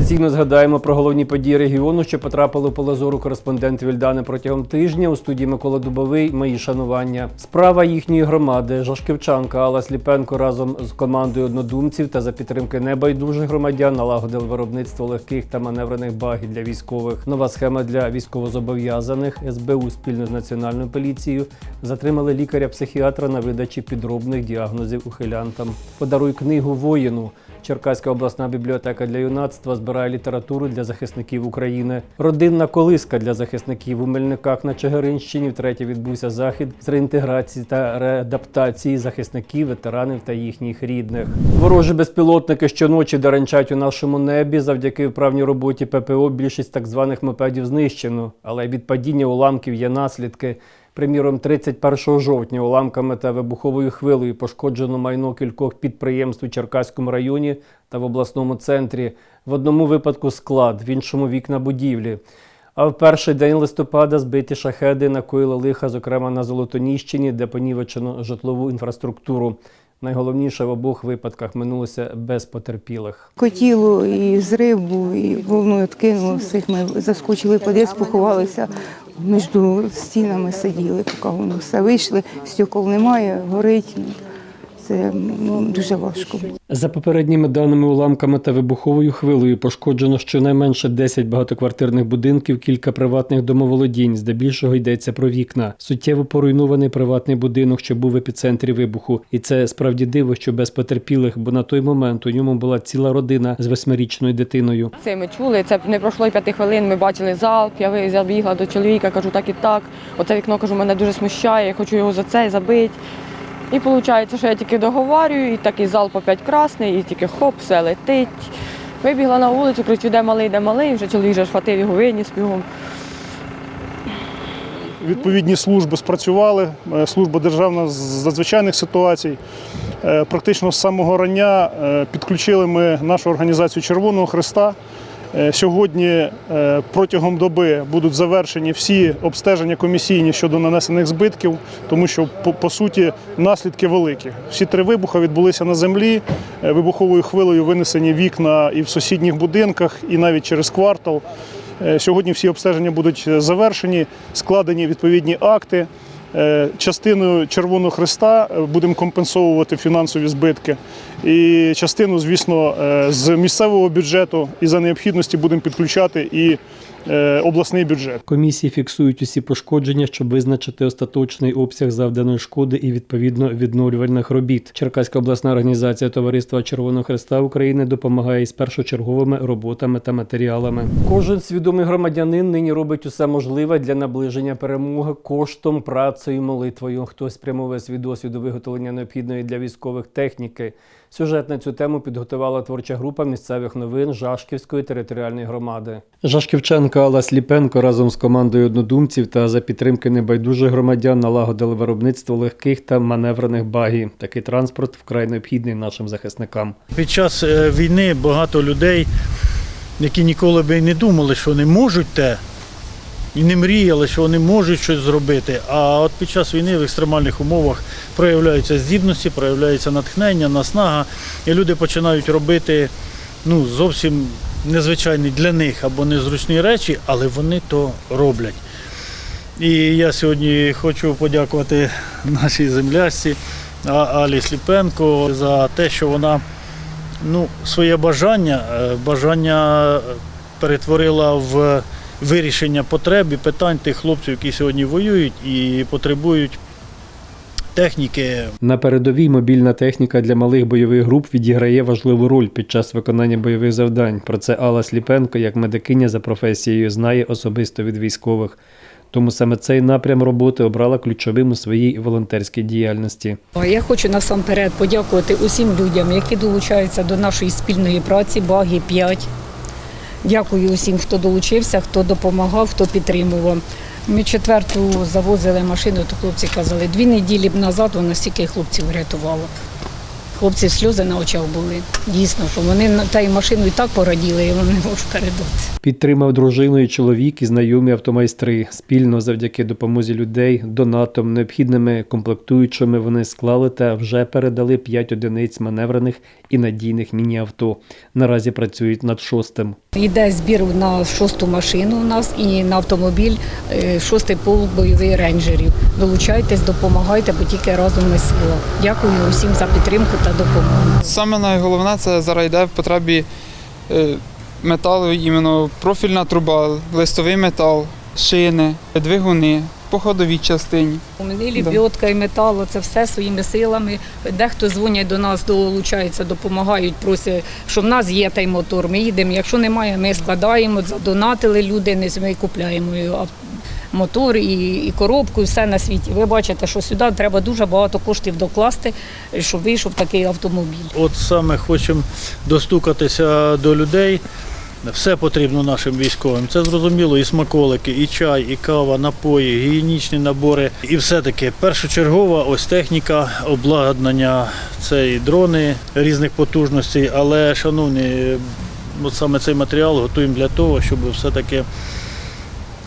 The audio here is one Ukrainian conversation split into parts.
Традиційно згадаємо про головні події регіону, що потрапили в поле зору кореспондентів Ільдани протягом тижня. У студії Микола Дубовий. Мої шанування. Справа їхньої громади. Жашківчанка Алла Сліпенко разом з командою однодумців та за підтримки небайдужих громадян налагодили виробництво легких та маневрених багів для військових. Нова схема для військовозобов'язаних СБУ спільно з національною поліцією затримали лікаря-психіатра на видачі підробних діагнозів ухилянтам. Подаруй книгу воїну. Черкаська обласна бібліотека для юнацтва збирає літературу для захисників України. Родинна колиска для захисників у Мельниках на Чигиринщині. Втретє відбувся захід з реінтеграції та реадаптації захисників, ветеранів та їхніх рідних. Ворожі безпілотники щоночі деренчать у нашому небі. Завдяки вправній роботі ППО більшість так званих мопедів знищено, але від падіння уламків є наслідки. Приміром, 31 жовтня уламками та вибуховою хвилею пошкоджено майно кількох підприємств у Черкаському районі та в обласному центрі. В одному випадку склад, в іншому вікна будівлі. А в перший день листопада збиті шахеди накоїли лиха, зокрема на Золотоніщині, де понівечено житлову інфраструктуру. Найголовніше в обох випадках минулося без потерпілих. Котіло і зрив був, і волною откинуло всіх. Ми заскочили під'їзд, поховалися, між стінами сиділи, поки вони все вийшли, стекол немає, горить. Це ну, дуже важко. За попередніми даними уламками та вибуховою хвилею пошкоджено щонайменше 10 багатоквартирних будинків, кілька приватних домоволодінь. Здебільшого йдеться про вікна. Суттєво поруйнований приватний будинок, що був в епіцентрі вибуху. І це справді диво, що без потерпілих, бо на той момент у ньому була ціла родина з восьмирічною дитиною. Це ми чули, це не пройшло й п'яти хвилин, ми бачили залп, я забігла до чоловіка, кажу так і так. Оце вікно кажу, мене дуже смущає, я хочу його за це забити. І виходить, що я тільки договорюю, і такий залп опять красний, і тільки хоп, все летить. Вибігла на вулицю, кричу, де малий, де малий, вже чоловік вже схватив його, виніс бігом. Відповідні служби спрацювали. Е, Служба державна з надзвичайних ситуацій. Е, Практично з самого рання е, підключили ми нашу організацію Червоного Христа. Е, Сьогодні е, протягом доби будуть завершені всі обстеження комісійні щодо нанесених збитків, тому що по, суті наслідки великі. Всі три вибухи відбулися на землі. Е, Вибуховою хвилею винесені вікна і в сусідніх будинках, і навіть через квартал. Сьогодні всі обстеження будуть завершені, складені відповідні акти. Е, Частиною Червоного Христа е, будемо компенсовувати фінансові збитки. І частину, звісно, е, з місцевого бюджету і за необхідності будемо підключати і обласний бюджет. Комісії фіксують усі пошкодження, щоб визначити остаточний обсяг завданої шкоди і відповідно відновлювальних робіт. Черкаська обласна організація Товариства Червоного Христа України допомагає із першочерговими роботами та матеріалами. Кожен свідомий громадянин нині робить усе можливе для наближення перемоги коштом, працею, молитвою. Хтось спрямовує свій досвід у виготовлення необхідної для військових техніки. Сюжет на цю тему підготувала творча група місцевих новин Жашківської територіальної громади. Жашківчанка Алла Сліпенко разом з командою однодумців та за підтримки небайдужих громадян налагодили виробництво легких та маневрених багів. Такий транспорт вкрай необхідний нашим захисникам. Під час е, війни багато людей, які ніколи би і не думали, що вони можуть те, і не мріяли, що вони можуть щось зробити. А от під час війни в екстремальних умовах проявляються здібності, проявляється натхнення, наснага, і люди починають робити ну, зовсім незвичайні для них або незручні речі, але вони то роблять. І я сьогодні хочу подякувати нашій земляшці А- Алі Сліпенко за те, що вона ну, своє бажання, е, бажання перетворила в вирішення потреб і питань тих хлопців, які сьогодні воюють і потребують техніки, На передовій мобільна техніка для малих бойових груп відіграє важливу роль під час виконання бойових завдань. Про це Алла Сліпенко, як медикиня за професією, знає особисто від військових. Тому саме цей напрям роботи обрала ключовим у своїй волонтерській діяльності. Я хочу насамперед подякувати усім людям, які долучаються до нашої спільної праці Багі 5. Дякую усім, хто долучився, хто допомагав, хто підтримував. Ми четверту завозили машину, то хлопці казали, дві неділі б назад вона стільки хлопців врятувала. Хлопці сльози на очах були. Дійсно, що вони та й машину і так пораділи, і вони не можуть передати. Підтримав дружину і чоловік і знайомі автомайстри. Спільно завдяки допомозі людей, донатом, необхідними комплектуючими вони склали та вже передали 5 одиниць маневрених і надійних міні-авто. Наразі працюють над шостим. Йде збір на шосту машину у нас і на автомобіль е, шостий полк бойових рейнджерів. Долучайтесь, допомагайте, бо тільки разом ми сила. Дякую усім за підтримку та допомогу. Саме найголовне це зараз йде в потребі е, металу, іменно профільна труба, листовий метал, шини, двигуни, по ходовій частині. У мене лебідка і метал, це все своїми силами. Дехто дзвонять до нас, долучаються, допомагають, просять, що в нас є той мотор. Ми їдемо. Якщо немає, ми складаємо, задонатили люди, не ми купляємо ав- мотор і, і коробку, і все на світі. Ви бачите, що сюди треба дуже багато коштів докласти, щоб вийшов такий автомобіль. От саме хочемо достукатися до людей. Все потрібно нашим військовим. Це зрозуміло, і смаколики, і чай, і кава, напої, гігієнічні набори. І все-таки першочергова ось техніка, обладнання, це і дрони різних потужностей. Але, шановні, от саме цей матеріал готуємо для того, щоб все-таки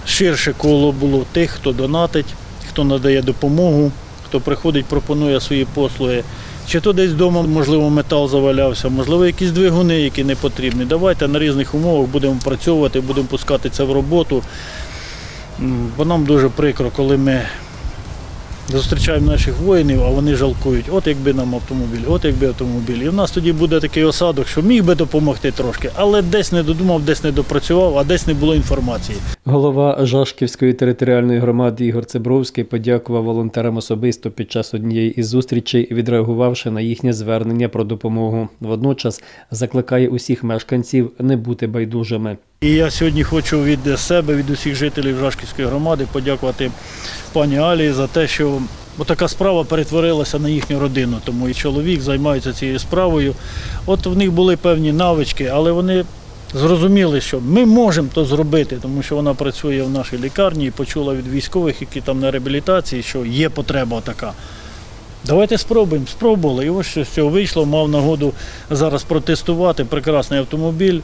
ширше коло було тих, хто донатить, хто надає допомогу, хто приходить, пропонує свої послуги. Чи то десь вдома, можливо, метал завалявся, можливо, якісь двигуни, які не потрібні. Давайте на різних умовах будемо працювати, будемо пускати це в роботу. Бо нам дуже прикро, коли ми зустрічаємо наших воїнів, а вони жалкують, от якби нам автомобіль, от якби автомобіль. І в нас тоді буде такий осадок, що міг би допомогти трошки, але десь не додумав, десь не допрацював, а десь не було інформації. Голова Жашківської територіальної громади Ігор Цибровський подякував волонтерам особисто під час однієї із зустрічей, відреагувавши на їхнє звернення про допомогу. Водночас закликає усіх мешканців не бути байдужими. І я сьогодні хочу від себе, від усіх жителів Жашківської громади подякувати пані Алі за те, що така справа перетворилася на їхню родину. Тому і чоловік займається цією справою. От в них були певні навички, але вони зрозуміли, що ми можемо то зробити, тому що вона працює в нашій лікарні і почула від військових, які там на реабілітації, що є потреба така. Давайте спробуємо. Спробували. І ось що з цього вийшло, мав нагоду зараз протестувати прекрасний автомобіль.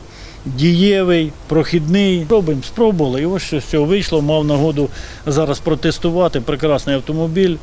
Дієвий, прохідний. Спробуємо, спробували. І ось що з цього вийшло, мав нагоду зараз протестувати прекрасний автомобіль.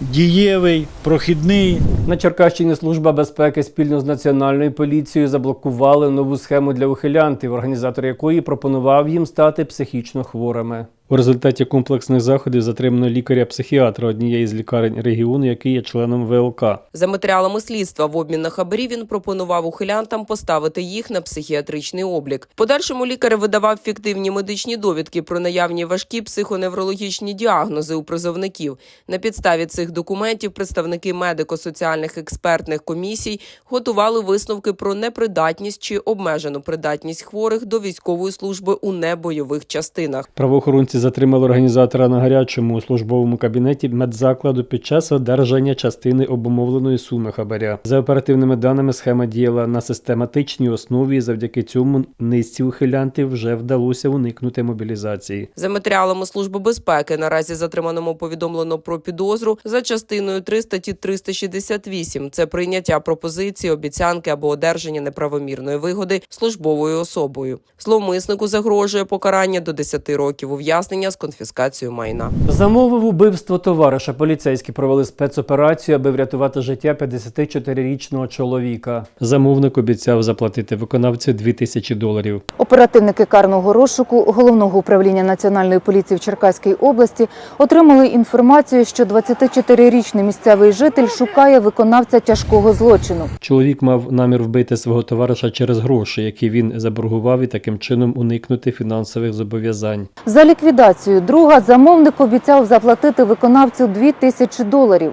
Дієвий, прохідний. На Черкащині служба безпеки спільно з національною поліцією заблокували нову схему для ухилянтів, організатор якої пропонував їм стати психічно хворими. У результаті комплексних заходів затримано лікаря-психіатра однієї з лікарень регіону, який є членом ВЛК. За матеріалами слідства в обмін на хабарі він пропонував ухилянтам поставити їх на психіатричний облік. Подальшому лікар видавав фіктивні медичні довідки про наявні важкі психоневрологічні діагнози у призовників. На підставі цих документів представники медико-соціальних експертних комісій готували висновки про непридатність чи обмежену придатність хворих до військової служби у небойових частинах. Правоохоронці затримали організатора на гарячому у службовому кабінеті медзакладу під час одержання частини обумовленої суми хабаря. За оперативними даними, схема діяла на систематичній основі. і Завдяки цьому низці ухилянтів вже вдалося уникнути мобілізації. За матеріалами Служби безпеки наразі затриманому повідомлено про підозру за частиною 3 статті 368. Це прийняття пропозиції, обіцянки або одержання неправомірної вигоди службовою особою. Зловмиснику загрожує покарання до 10 років ув'язнення з конфіскацією майна. Замовив убивство товариша. Поліцейські провели спецоперацію, аби врятувати життя 54-річного чоловіка. Замовник обіцяв заплатити виконавцю 2 тисячі доларів. Оперативники карного розшуку головного управління національної поліції в Черкаській області отримали інформацію, що 24-річний місцевий житель шукає виконавця тяжкого злочину. Чоловік мав намір вбити свого товариша через гроші, які він заборгував, і таким чином уникнути фінансових зобов'язань. За ліквідацію друга замовник обіцяв заплатити виконавцю 2 тисячі доларів.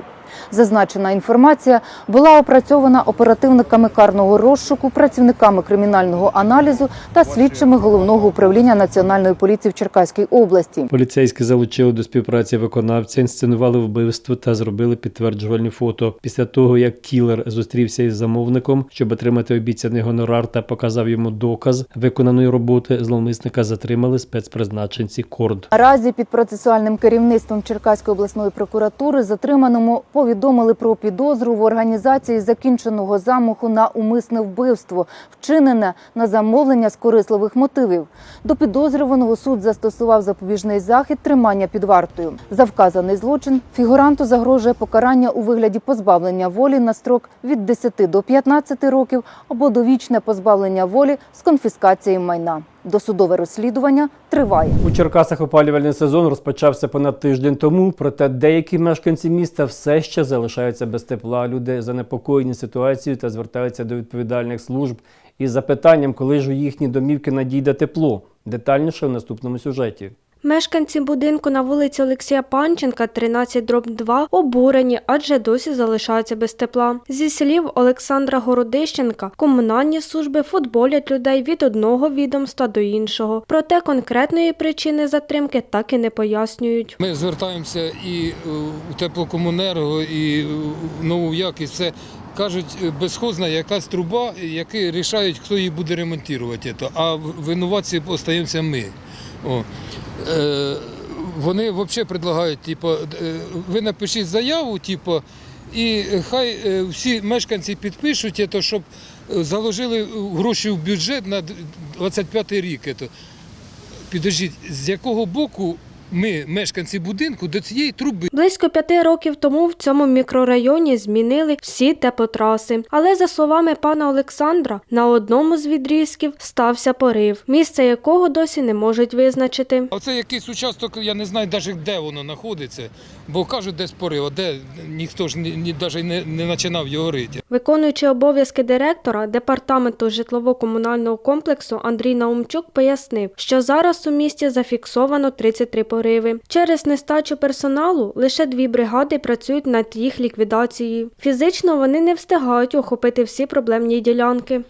Зазначена інформація була опрацьована оперативниками карного розшуку, працівниками кримінального аналізу та слідчими головного управління національної поліції в Черкаській області. Поліцейські залучили до співпраці виконавця, інсценували вбивство та зробили підтверджувальні фото. Після того, як кілер зустрівся із замовником, щоб отримати обіцяний гонорар та показав йому доказ виконаної роботи, зловмисника затримали спецпризначенці Корд. Наразі під процесуальним керівництвом Черкаської обласної прокуратури затриманому повідомили про підозру в організації закінченого замаху на умисне вбивство, вчинене на замовлення з корисливих мотивів. До підозрюваного суд застосував запобіжний захід тримання під вартою. За вказаний злочин фігуранту загрожує покарання у вигляді позбавлення волі на строк від 10 до 15 років або довічне позбавлення волі з конфіскацією майна. Досудове розслідування триває. У Черкасах опалювальний сезон розпочався понад тиждень тому, проте деякі мешканці міста все ще залишаються без тепла. Люди занепокоєні ситуацією та звертаються до відповідальних служб із запитанням, коли ж у їхні домівки надійде тепло. Детальніше в наступному сюжеті. Мешканці будинку на вулиці Олексія Панченка, 13 дроб 2, обурені, адже досі залишаються без тепла. Зі слів Олександра Городищенка, комунальні служби футболять людей від одного відомства до іншого. Проте конкретної причини затримки так і не пояснюють. Ми звертаємося і е, у теплокомунерго, і в нову якість. Це кажуть, е, безхозна якась труба, які рішають, хто її буде ремонтувати. А винуватці остаємося ми. О. Е, вони взагалі пропонують, типу, е, ви напишіть заяву, типу, і хай е, всі мешканці підпишуть, це, щоб заложили гроші в бюджет на 25 рік. Підождіть, з якого боку ми, мешканці будинку, до цієї труби? Близько п'яти років тому в цьому мікрорайоні змінили всі теплотраси. Але за словами пана Олександра, на одному з відрізків стався порив, місце якого досі не можуть визначити. Оце якийсь участок, я не знаю навіть де воно знаходиться, бо кажуть, десь порив, а де ніхто ж ні, навіть не, не починав його рити. Виконуючи обов'язки директора департаменту житлово-комунального комплексу Андрій Наумчук пояснив, що зараз у місті зафіксовано 33 пориви. Через нестачу персоналу лише дві бригади працюють над їх ліквідацією. Фізично вони не встигають охопити всі проблемні ділянки.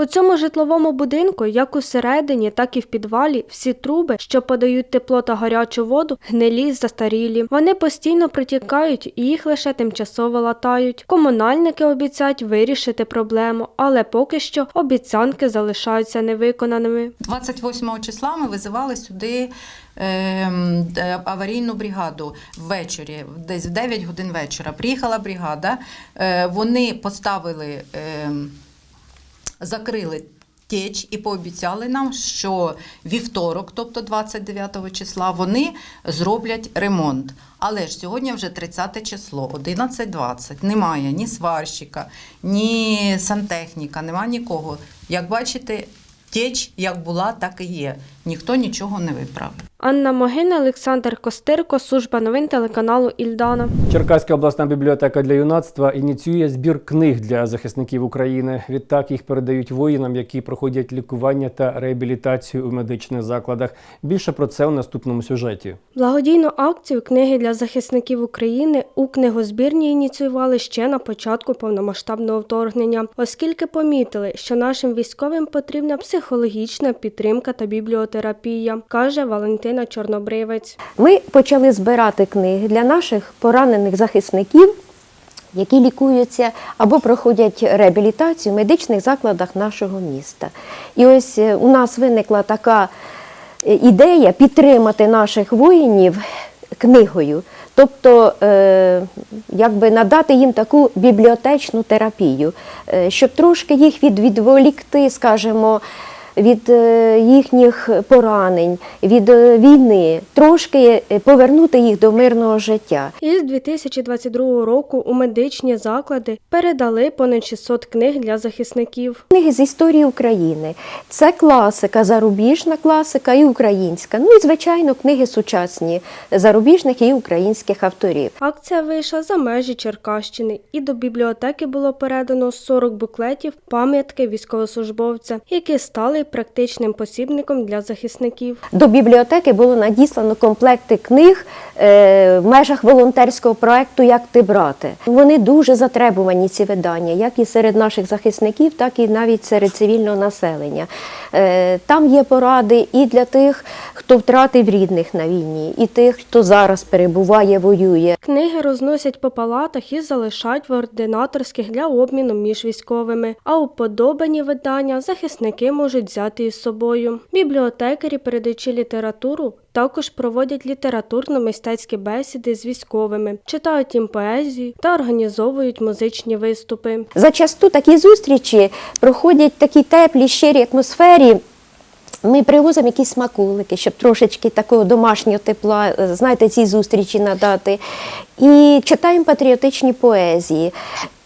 У цьому житловому будинку, як усередині, так і в підвалі, всі труби, що подають тепло та гарячу воду, гнилі застарілі. Вони постійно протікають і їх лише тимчасово латають. Комунальники обіцяють вирішити проблему, але поки що обіцянки залишаються невиконаними. 28 числа ми визивали сюди ем, е, аварійну бригаду ввечері, десь в 9 годин вечора. Приїхала бригада, е, вони поставили, ем, закрили. Теч і пообіцяли нам, що вівторок, тобто 29 числа, вони зроблять ремонт. Але ж сьогодні вже 30 число, 11.20. Немає ні сварщика, ні сантехніка, немає нікого. Як бачите, теч як була, так і є. Ніхто нічого не виправив. Анна Могина, Олександр Костирко, служба новин телеканалу Ільдана. Черкаська обласна бібліотека для юнацтва ініціює збір книг для захисників України. Відтак їх передають воїнам, які проходять лікування та реабілітацію у медичних закладах. Більше про це у наступному сюжеті. Благодійну акцію книги для захисників України у книгозбірні ініціювали ще на початку повномасштабного вторгнення, оскільки помітили, що нашим військовим потрібна психологічна підтримка та бібліотерапія, каже Валентина Чорнобривець. Ми почали збирати книги для наших поранених захисників, які лікуються або проходять реабілітацію в медичних закладах нашого міста. І ось е, у нас виникла така е, ідея підтримати наших воїнів книгою. Тобто, е, якби надати їм таку бібліотечну терапію, щоб трошки їх від, відволікти, скажімо, від е, їхніх поранень, від е, війни, трошки е, повернути їх до мирного життя. Із 2022 року у медичні заклади передали понад 600 книг для захисників. Книги з історії України. Це класика, зарубіжна класика і українська. Ну і звичайно, книги сучасні зарубіжних і українських авторів. Акція вийшла за межі Черкащини, і до бібліотеки було передано 40 буклетів пам'ятки військовослужбовця, які стали практичним посібником для захисників. До бібліотеки було надіслано комплекти книг е, в межах волонтерського проекту Як ти брате. Вони дуже затребувані, ці видання, як і серед наших захисників, так і навіть серед цивільного населення. Е, Там є поради і для тих, хто втратив рідних на війні, і тих, хто зараз перебуває, воює. Книги розносять по палатах і залишають в ординаторських для обміну між військовими. А уподобані видання захисники можуть взяти із собою. Бібліотекарі, передаючи літературу, також проводять літературно-мистецькі бесіди з військовими, читають їм поезію та організовують музичні виступи. Зачасту такі зустрічі проходять в такій теплій, щирій атмосфері. Ми привозимо якісь смаколики, щоб трошечки такого домашнього тепла, е, знаєте, цій зустрічі надати. І читаємо патріотичні поезії.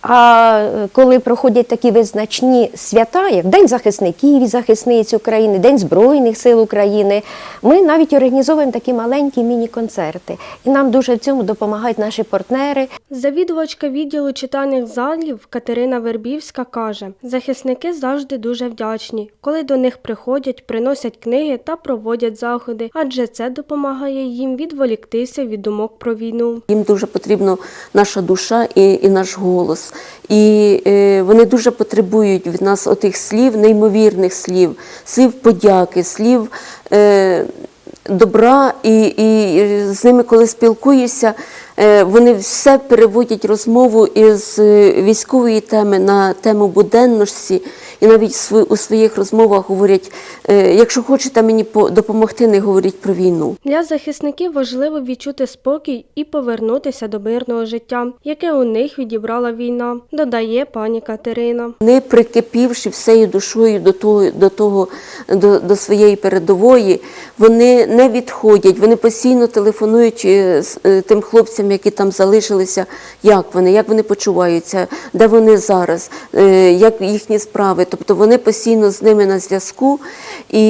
А е, коли проходять такі визначні свята, як День захисників і захисниць України, День Збройних сил України, ми навіть організовуємо такі маленькі міні-концерти. І нам дуже в цьому допомагають наші партнери. Завідувачка відділу читальних залів Катерина Вербівська каже: захисники завжди дуже вдячні, коли до них приходять, приносять книги та проводять заходи, адже це допомагає їм відволіктися від думок про війну. Їм дуже потрібна наша душа і, і наш голос. І е, вони дуже потребують від нас отих слів, неймовірних слів, слів подяки, слів е, добра, і, і з ними, коли спілкуєшся, е, вони все переводять розмову із е, військової теми на тему буденності. І навіть у своїх розмовах говорять: е, якщо хочете мені по- допомогти, не говоріть про війну. Для захисників важливо відчути спокій і повернутися до мирного життя, яке у них відібрала війна, додає пані Катерина. Не прикипівши всею душою до того, до, того до, до своєї передової, вони не відходять, вони постійно телефонують е, е, тим хлопцям, які там залишилися, як вони, як вони почуваються, де вони зараз, е, як їхні справи. Тобто вони постійно з ними на зв'язку, і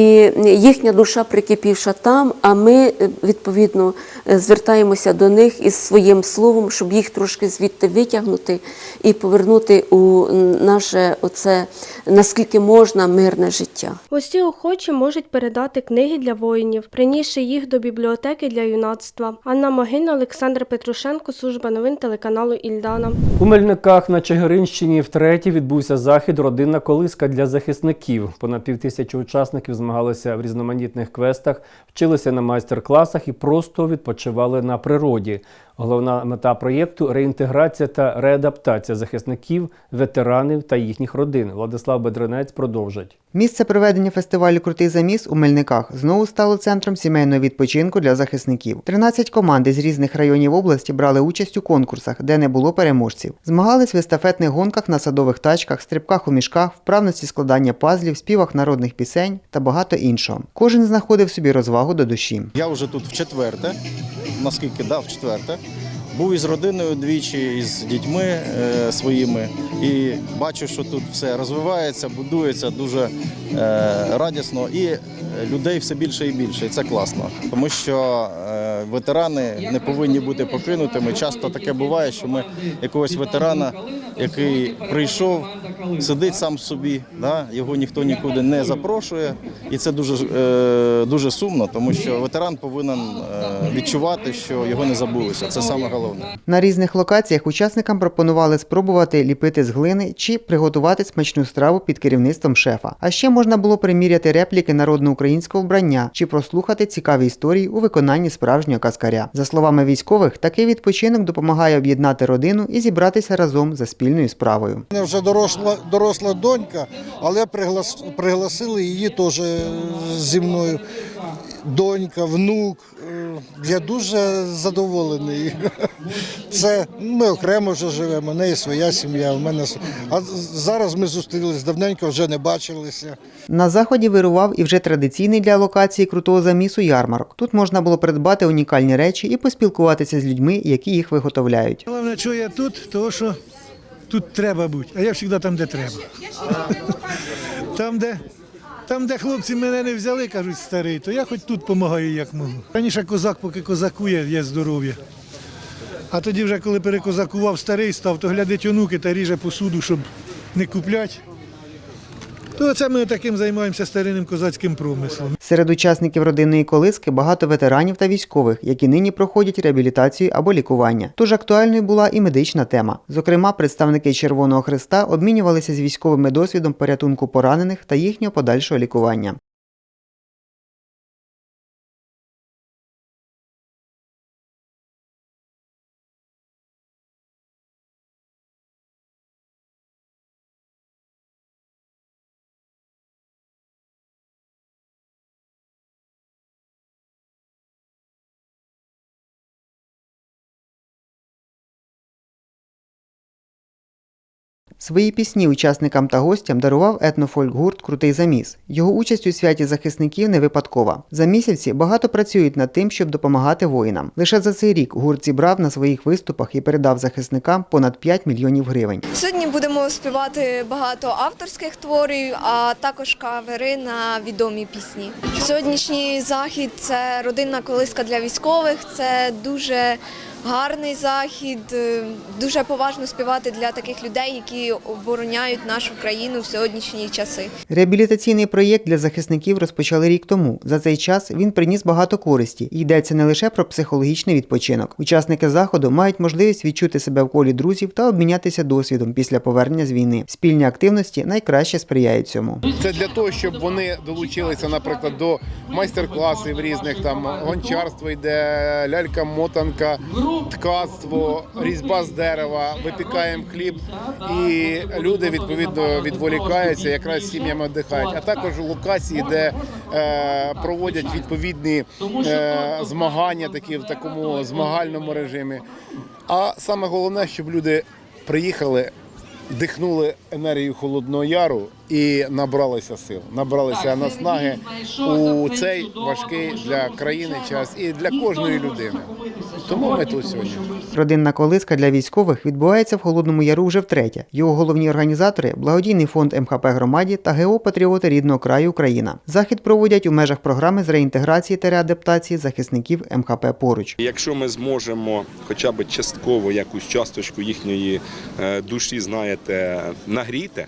їхня душа прикипівша там, а ми відповідно звертаємося до них із своїм словом, щоб їх трошки звідти витягнути і повернути у наше оце наскільки можна мирне життя. Усі охочі можуть передати книги для воїнів, принісши їх до бібліотеки для юнацтва. Анна Могина, Олександр Петрушенко, служба новин телеканалу Ільдана. У Мельниках на Чигиринщині втретє відбувся захід Родинна колиска для захисників. Понад півтисячі учасників змагалися в різноманітних квестах, вчилися на майстер-класах і просто відпочивали на природі. Головна мета проєкту реінтеграція та реадаптація захисників, ветеранів та їхніх родин. Владислав Бедренець продовжить. Місце проведення фестивалю Крутий заміс у Мельниках знову стало центром сімейного відпочинку для захисників. 13 команд із різних районів області брали участь у конкурсах, де не було переможців. Змагались в естафетних гонках на садових тачках, стрибках у мішках, вправності складання пазлів, співах народних пісень та багато іншого. Кожен знаходив собі розвагу до душі. Я вже тут в четверте, наскільки дав четверте. Був із родиною двічі, із дітьми е, своїми, і бачу, що тут все розвивається, будується дуже е, радісно, і людей все більше і більше. І це класно, тому що е, ветерани не повинні бути покинутими. Часто таке буває, що ми якогось ветерана, який прийшов, сидить сам собі, да? його ніхто нікуди не запрошує, і це дуже, е, дуже сумно, тому що ветеран повинен е, відчувати, що його не забулися. Це саме головне. На різних локаціях учасникам пропонували спробувати ліпити з глини чи приготувати смачну страву під керівництвом шефа. А ще можна було приміряти репліки народно-українського вбрання чи прослухати цікаві історії у виконанні справжнього каскаря. За словами військових, такий відпочинок допомагає об'єднати родину і зібратися разом за спільною справою. Вже доросла, доросла донька, але приглас, пригласили її теж е, зі мною. Донька, внук. Е, Я дуже задоволений. Це ми окремо вже живемо, у неї своя сім'я. У мене а зараз ми зустрілись давненько, вже не бачилися. На заході вирував і вже традиційний для локації крутого замісу ярмарок. Тут можна було придбати унікальні речі і поспілкуватися з людьми, які їх виготовляють. Головне, що я тут, тому що тут треба бути, а я завжди там, де треба. Там, де, там, де хлопці мене не взяли, кажуть старий, то я хоч тут допомагаю, як можу. Раніше козак, поки козакує, є здоров'я. А тоді вже коли перекозакував старий став, то глядить онуки та ріже посуду, щоб не куплять. То це ми таким займаємося старинним козацьким промислом. Серед учасників родинної колиски багато ветеранів та військових, які нині проходять реабілітацію або лікування. Тож актуальною була і медична тема. Зокрема, представники Червоного Христа обмінювалися з військовими досвідом порятунку поранених та їхнього подальшого лікування. Свої пісні учасникам та гостям дарував етнофольк-гурт Крутий заміс. Його участь у святі захисників не випадкова. Замісівці багато працюють над тим, щоб допомагати воїнам. Лише за цей рік гурт зібрав на своїх виступах і передав захисникам понад 5 мільйонів гривень. Сьогодні будемо співати багато авторських творів, а також кавери на відомі пісні. Сьогоднішній захід це родинна колиска для військових. Це дуже гарний захід. е, Дуже поважно співати для таких людей, які обороняють нашу країну в сьогоднішні часи. Реабілітаційний проєкт для захисників розпочали рік тому. За цей час він приніс багато користі йдеться не лише про психологічний відпочинок. Учасники заходу мають можливість відчути себе в колі друзів та обмінятися досвідом після повернення з війни. Спільні активності найкраще сприяють цьому. Це для того, щоб вони долучилися, наприклад, до майстер-класів різних там гончарство йде, лялька-мотанка, ткацтво, різьба з дерева, випікаємо хліб, і люди відповідно відволікаються, якраз сім'ями віддихають. А також локації, де е, проводять відповідні е, змагання, такі в такому змагальному режимі. А саме головне, щоб люди приїхали. Дихнули енергію холодного яру і набралися сил, набралися наснаги у цей важкий для країни час і для кожної людини. Тому ми тут сьогодні. Родинна колиска для військових відбувається в Холодному Яру вже втретє. Його головні організатори благодійний фонд МХП громаді та ГО Патріоти рідного краю Україна. Захід проводять у межах програми з реінтеграції та реадаптації захисників МХП поруч. Якщо ми зможемо хоча б частково якусь часточку їхньої е, душі, знаєте, нагріти,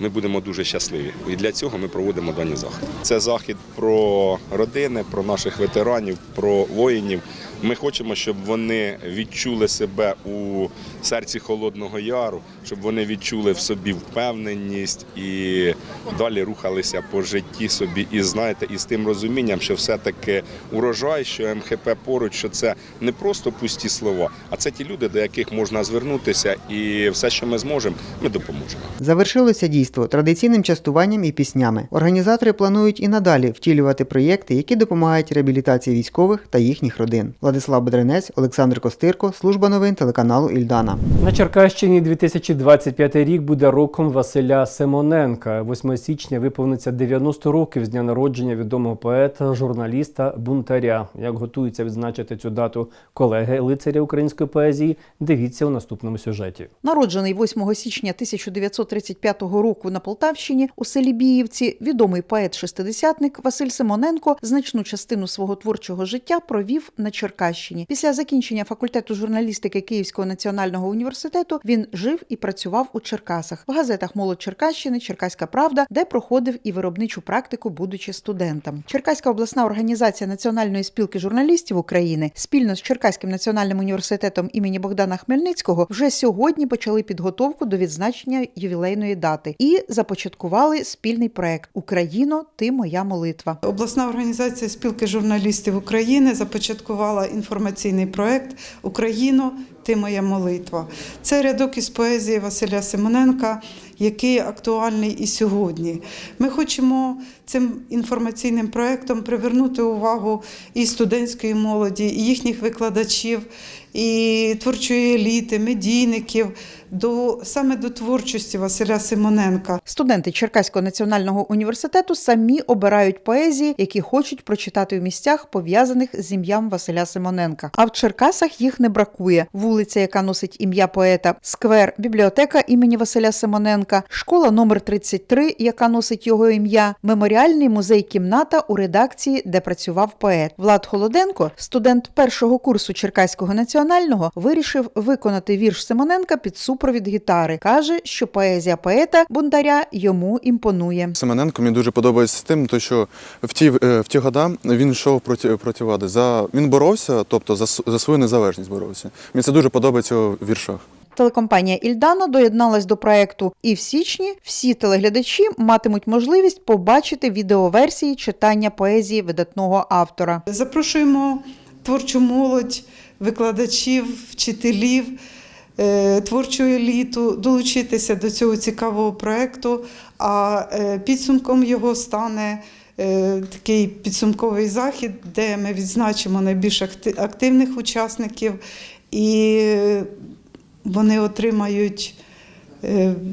ми будемо дуже щасливі. І для цього ми проводимо дані заходи. Це захід про родини, про наших ветеранів, про воїнів. Ми хочемо, щоб вони відчули себе у серці Холодного Яру, щоб вони відчули в собі впевненість і далі рухалися по житті собі. І знаєте, і з тим розумінням, що все-таки урожай, що МХП поруч, що це не просто пусті слова, а це ті люди, до яких можна звернутися, і все, що ми зможемо, ми допоможемо. Завершилося дійство традиційним частуванням і піснями. Організатори планують і надалі втілювати проєкти, які допомагають реабілітації військових та їхніх родин. Владислав Бедренець, Олександр Костирко, служба новин телеканалу Ільдана. На Черкащині 2025 рік буде роком Василя Симоненка. 8 січня виповниться 90 років з дня народження відомого поета, журналіста, бунтаря. Як готуються відзначити цю дату колеги лицаря української поезії? Дивіться у наступному сюжеті. Народжений 8 січня 1935 року на Полтавщині у селі Біївці, відомий поет-шестидесятник Василь Симоненко значну частину свого творчого життя провів на Черкащині. Після закінчення факультету журналістики Київського національного університету він жив і працював у Черкасах в газетах Молодь Черкащини, Черкаська Правда, де проходив і виробничу практику, будучи студентом. Черкаська обласна організація Національної спілки журналістів України спільно з Черкаським національним університетом імені Богдана Хмельницького вже сьогодні почали підготовку до відзначення ювілейної дати і започаткували спільний проект Україно, ти моя молитва. Обласна організація спілки журналістів України започаткувала інформаційний проект Україно, ти моя молитва. Це рядок із поезії Василя Симоненка, який актуальний і сьогодні. Ми хочемо цим інформаційним проектом привернути увагу і студентської молоді, і їхніх викладачів, і творчої еліти, медійників до саме до творчості Василя Симоненка. Студенти Черкаського національного університету самі обирають поезії, які хочуть прочитати в місцях, пов'язаних з ім'ям Василя Симоненка. А в Черкасах їх не бракує. Вулиця, яка носить ім'я поета, сквер, бібліотека імені Василя Симоненка, школа номер 33, яка носить його ім'я, меморіальний музей кімната у редакції, де працював поет. Влад Холоденко, студент першого курсу Черкаського національного вирішив виконати вірш Симоненка під супровід гітари. каже, що поезія поета Бондаря йому імпонує. Семененко мені дуже подобається тим, то що в ті, е, в ті года він йшов проти, проти влади. За, він боровся, тобто за, за свою незалежність боровся. Мені це дуже подобається у віршах. Телекомпанія Ільдана доєдналась до проекту, і в січні всі телеглядачі матимуть можливість побачити відеоверсії читання поезії видатного автора. Запрошуємо творчу молодь, викладачів, вчителів, творчу еліту долучитися до цього цікавого проєкту, а е, підсумком його стане. е, Такий підсумковий захід, де ми відзначимо найбільш активних учасників, і е, вони отримають е,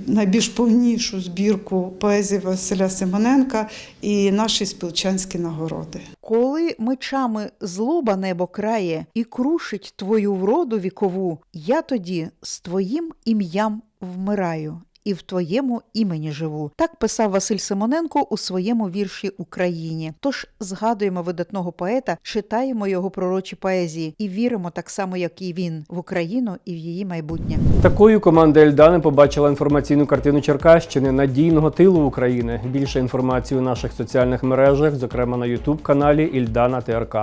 найбільш повнішу збірку поезії Василя Симоненка і наші спілчанські нагороди. Коли мечами злоба небо крає і крушить твою вроду вікову, я тоді з твоїм ім'ям вмираю. І в твоєму імені живу. Так писав Василь Симоненко у своєму вірші Україні. Тож згадуємо видатного поета, читаємо його пророчі поезії і віримо так само, як і він, в Україну і в її майбутнє. Такою команда Ельдани побачила інформаційну картину Черкащини надійного тилу України. Більше інформації у наших соціальних мережах, зокрема на Ютуб каналі Ільдана ТРК.